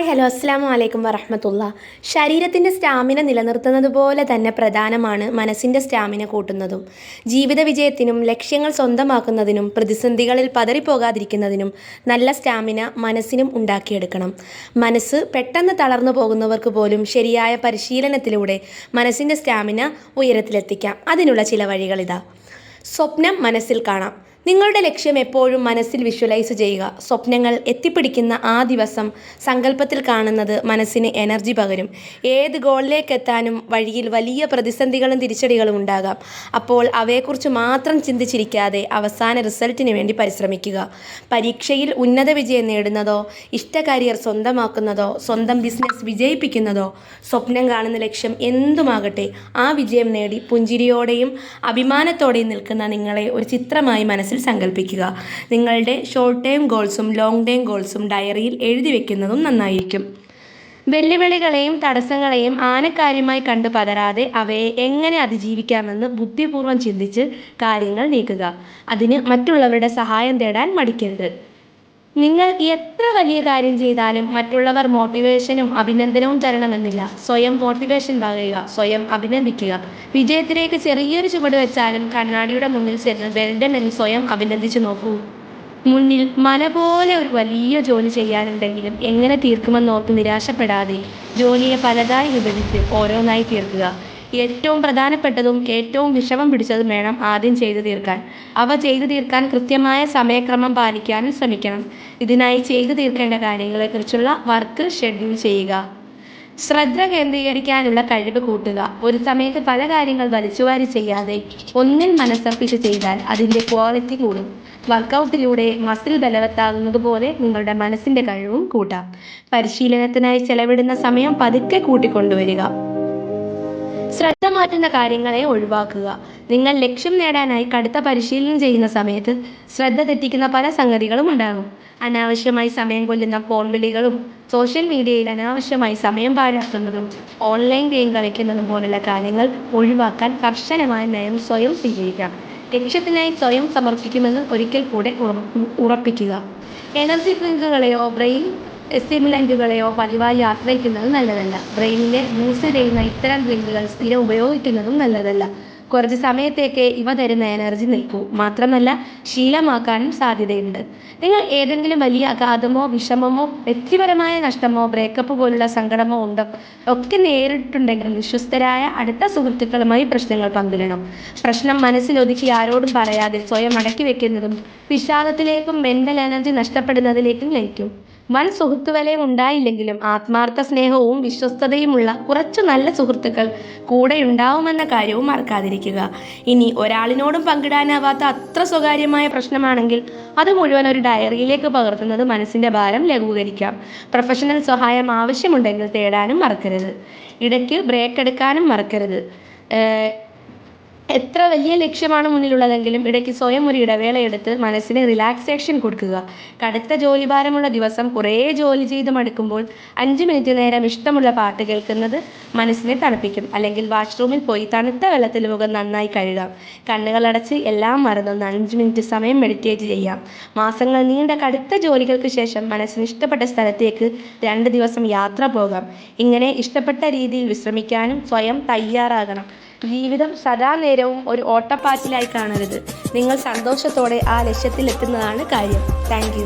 Hi hello അസ്സാം വലൈക്കും വറഹമത്തുള്ള. ശരീരത്തിന്റെ സ്റ്റാമിന നിലനിർത്തുന്നത് പോലെ തന്നെ പ്രധാനമാണ് മനസ്സിന്റെ സ്റ്റാമിന കൂട്ടുന്നതും. ജീവിത വിജയത്തിനും ലക്ഷ്യങ്ങൾ സ്വന്തമാക്കുന്നതിനും പ്രതിസന്ധികളിൽ പതറിപ്പോകാതിരിക്കുന്നതിനും നല്ല സ്റ്റാമിന മനസ്സിനും ഉണ്ടാക്കിയെടുക്കണം. മനസ്സ് പെട്ടെന്ന് തളർന്നു പോകുന്നവർക്ക് പോലും ശരിയായ പരിശീലനത്തിലൂടെ മനസ്സിന്റെ സ്റ്റാമിന ഉയരത്തിലെത്തിക്കാം. അതിനുള്ള ചില വഴികളിതാ സ്വപ്നം മനസ്സിൽ കാണാം. നിങ്ങളുടെ ലക്ഷ്യം എപ്പോഴും മനസ്സിൽ വിഷ്വലൈസ് ചെയ്യുക. സ്വപ്നങ്ങൾ എത്തിപ്പിടിക്കുന്ന ആ ദിവസം സങ്കല്പത്തിൽ കാണുന്നത് മനസ്സിന് എനർജി പകരും. ഏത് ഗോളിലേക്ക് എത്താനും വഴിയിൽ വലിയ പ്രതിസന്ധികളും തിരിച്ചടികളും ഉണ്ടാകാം. അപ്പോൾ അവയെക്കുറിച്ച് മാത്രം ചിന്തിച്ചിരിക്കാതെ അവസാന റിസൾട്ടിന് വേണ്ടി പരിശ്രമിക്കുക. പരീക്ഷയിൽ ഉന്നത വിജയം നേടുന്നതോ ഇഷ്ട കരിയർ സ്വന്തമാക്കുന്നതോ സ്വന്തം ബിസിനസ് വിജയിപ്പിക്കുന്നതോ സ്വപ്നം കാണുന്ന ലക്ഷ്യം എന്തുമാകട്ടെ ആ വിജയം നേടി പുഞ്ചിരിയോടെയും അഭിമാനത്തോടെയും നിൽക്കുന്ന നിങ്ങളെ ഒരു ചിത്രമായി മനസ്സിൽ സങ്കല്പിക്കുക നിങ്ങളുടെ ഷോർട്ട് ടൈം ഗോൾസും ലോങ് ടൈം ഗോൾസും ഡയറിയിൽ എഴുതി വെക്കുന്നതും നന്നായിരിക്കും. വെല്ലുവിളികളെയും തടസ്സങ്ങളെയും ആനക്കാര്യമായി കണ്ടു പതരാതെ അവയെ എങ്ങനെ അതിജീവിക്കാമെന്ന് ബുദ്ധിപൂർവം ചിന്തിച്ച് കാര്യങ്ങൾ നീക്കുക. അതിന് മറ്റുള്ളവരുടെ സഹായം തേടാൻ മടിക്കരുത്. നിങ്ങൾ എത്ര വലിയ കാര്യം ചെയ്താലും മറ്റുള്ളവർ മോട്ടിവേഷനും അഭിനന്ദനവും തരണമെന്നില്ല. സ്വയം മോട്ടിവേഷൻ പകരുക സ്വയം അഭിനന്ദിക്കുക. വിജയത്തിലേക്ക് ചെറിയൊരു ചുവട് വെച്ചാലും കണ്ണാടിയുടെ മുന്നിൽ ചെന്ന് വെൽഡൻ എന്ന് സ്വയം അഭിനന്ദിച്ചു നോക്കൂ. മുന്നിൽ മല പോലെ ഒരു വലിയ ജോലി ചെയ്യാനുണ്ടെങ്കിലും എങ്ങനെ തീർക്കുമെന്ന് തീർക്കുമെന്നോർത്ത് നിരാശപ്പെടാതെ ജോലിയെ പലതായി വിഭജിച്ച് ഓരോന്നായി തീർക്കുക. ഏറ്റവും പ്രധാനപ്പെട്ടതും ഏറ്റവും വിഷമം പിടിച്ചതും വേണം ആദ്യം ചെയ്തു തീർക്കാൻ. അവ ചെയ്തു തീർക്കാൻ കൃത്യമായ സമയക്രമം പാലിക്കാനും ശ്രമിക്കണം. ഇതിനായി ചെയ്തു തീർക്കേണ്ട കാര്യങ്ങളെക്കുറിച്ചുള്ള വർക്ക് ഷെഡ്യൂൾ ചെയ്യുക. ശ്രദ്ധ കേന്ദ്രീകരിക്കാനുള്ള കഴിവ് കൂട്ടുക. ഒരു സമയത്ത് പല കാര്യങ്ങൾ വലിച്ചുവാരി ചെയ്യാതെ ഒന്നിൽ മനസ്സർപ്പിച്ച് ചെയ്താൽ അതിന്റെ ക്വാളിറ്റി കൂടും. വർക്കൗട്ടിലൂടെ മസിൽ ബലവത്താകുന്നത് പോലെ നിങ്ങളുടെ മനസ്സിന്റെ കഴിവും കൂട്ടാം. പരിശീലനത്തിനായി ചെലവിടുന്ന സമയം പതുക്കെ കൂട്ടിക്കൊണ്ടുവരിക. ശ്രദ്ധ മാറ്റുന്ന കാര്യങ്ങളെ ഒഴിവാക്കുക. നിങ്ങൾ ലക്ഷ്യം നേടാനായി കടുത്ത പരിശീലനം ചെയ്യുന്ന സമയത്ത് ശ്രദ്ധ തെറ്റിക്കുന്ന പല സംഗതികളും ഉണ്ടാകും. അനാവശ്യമായി സമയം കൊല്ലുന്ന ഫോൺ വിളികളും സോഷ്യൽ മീഡിയയിൽ അനാവശ്യമായി സമയം പാഴാക്കുന്നതും ഓൺലൈൻ ഗെയിം കളിക്കുന്നതും പോലുള്ള കാര്യങ്ങൾ ഒഴിവാക്കാൻ കർശനമായ നയം സ്വയം സ്വീകരിക്കാം ലക്ഷ്യത്തിനായി സ്വയം സമർപ്പിക്കുമെന്ന് ഒരിക്കൽ കൂടെ ഉറപ്പിക്കുക. എനർജി ഡ്രിങ്കുകളെയോ ബ്രെയിൻ സ്റ്റിമുലന്റുകളെയോ പതിവായി ആശ്രയിക്കുന്നത് നല്ലതല്ല. ബ്രെയിനിനെ ബൂസ്റ്റ് ചെയ്യുന്ന ഇത്തരം ഡ്രിങ്കുകൾ സ്ഥിരം ഉപയോഗിക്കുന്നതും നല്ലതല്ല. കുറച്ച് സമയത്തേക്ക് ഇവ തരുന്ന എനർജി നിൽക്കൂ. മാത്രമല്ല ശീലമാക്കാനും സാധ്യതയുണ്ട്. നിങ്ങൾ ഏതെങ്കിലും വലിയ ആഘാതമോ വിഷമമോ വ്യക്തിപരമായ നഷ്ടമോ ബ്രേക്കപ്പ് പോലുള്ള സങ്കടമോ ഉണ്ടോ? ഒക്കെ നേരിട്ടുണ്ടെങ്കിൽ വിശ്വസ്തരായ അടുത്ത സുഹൃത്തുക്കളുമായി പ്രശ്നങ്ങൾ പങ്കിടണം. പ്രശ്നം മനസ്സിലൊതുക്കി ആരോടും പറയാതെ സ്വയം അടക്കി വെക്കുന്നതും വിഷാദത്തിലേക്കും മെന്റൽ എനർജി നഷ്ടപ്പെടുന്നതിലേക്കും നയിക്കും. വൻ സുഹൃത്തുവലയം ഉണ്ടായില്ലെങ്കിലും ആത്മാർത്ഥ സ്നേഹവും വിശ്വസ്തതയുമുള്ള കുറച്ച് നല്ല സുഹൃത്തുക്കൾ കൂടെ ഉണ്ടാവുമെന്ന കാര്യവും മറക്കാതിരിക്കുക. ഇനി ഒരാളിനോടും പങ്കിടാനാവാത്ത അത്ര സ്വകാര്യമായ പ്രശ്നമാണെങ്കിൽ അത് മുഴുവൻ ഒരു ഡയറിയിലേക്ക് പകർത്തുന്നത് മനസ്സിന്റെ ഭാരം ലഘൂകരിക്കാം. പ്രൊഫഷണൽ സഹായം ആവശ്യമുണ്ടെങ്കിൽ തേടാനും മറക്കരുത്. ഇടയ്ക്ക് ബ്രേക്ക് എടുക്കാനും മറക്കരുത് എത്ര വലിയ ലക്ഷ്യമാണ് മുന്നിലുള്ളതെങ്കിലും ഇടയ്ക്ക് സ്വയം ഒരു ഇടവേളയെടുത്ത് മനസ്സിന് റിലാക്സേഷൻ കൊടുക്കുക. കടുത്ത ജോലിഭാരമുള്ള ദിവസം കുറേ ജോലി ചെയ്ത് മടുക്കുമ്പോൾ അഞ്ച് മിനിറ്റ് നേരം ഇഷ്ടമുള്ള പാട്ട് കേൾക്കുന്നത് മനസ്സിനെ തണുപ്പിക്കും. അല്ലെങ്കിൽ വാഷ്റൂമിൽ പോയി തണുത്ത വെള്ളത്തിൽ മുഖം നന്നായി കഴുകാം. കണ്ണുകളടച്ച് എല്ലാം മറന്നൊന്ന് അഞ്ച് മിനിറ്റ് സമയം മെഡിറ്റേറ്റ് ചെയ്യാം. മാസങ്ങൾ നീണ്ട കടുത്ത ജോലികൾക്ക് ശേഷം മനസ്സിന് ഇഷ്ടപ്പെട്ട സ്ഥലത്തേക്ക് രണ്ട് ദിവസം യാത്ര പോകാം. ഇങ്ങനെ ഇഷ്ടപ്പെട്ട രീതിയിൽ വിശ്രമിക്കാനും സ്വയം തയ്യാറാകണം. ജീവിതം സദാ നേരവും ഒരു ഓട്ടപ്പാച്ചിലായി കാണരുത്. നിങ്ങൾ സന്തോഷത്തോടെ ആ ലക്ഷ്യത്തിൽ എത്തുന്നതാണ് കാര്യം. താങ്ക്